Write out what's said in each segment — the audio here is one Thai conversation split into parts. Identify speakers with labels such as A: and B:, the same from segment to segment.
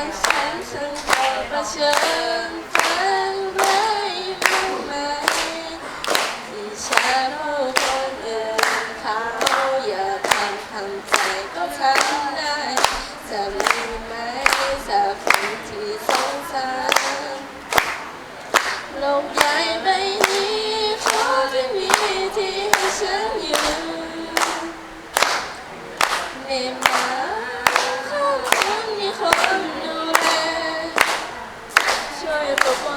A: างฉันฉันก็เผชิญฟังไว้รู้ไหมที่ฉันรู้คนอื่นเขาอยากทำทำใจก็ทำได้จะมีไหมจะ
B: Eso,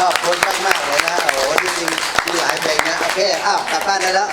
B: ขอบคุณมากมากๆเลยนะโอ้โหจริงๆมีหลายเพลงนะโอเคอ้าวกลับบ้านได้แล้ว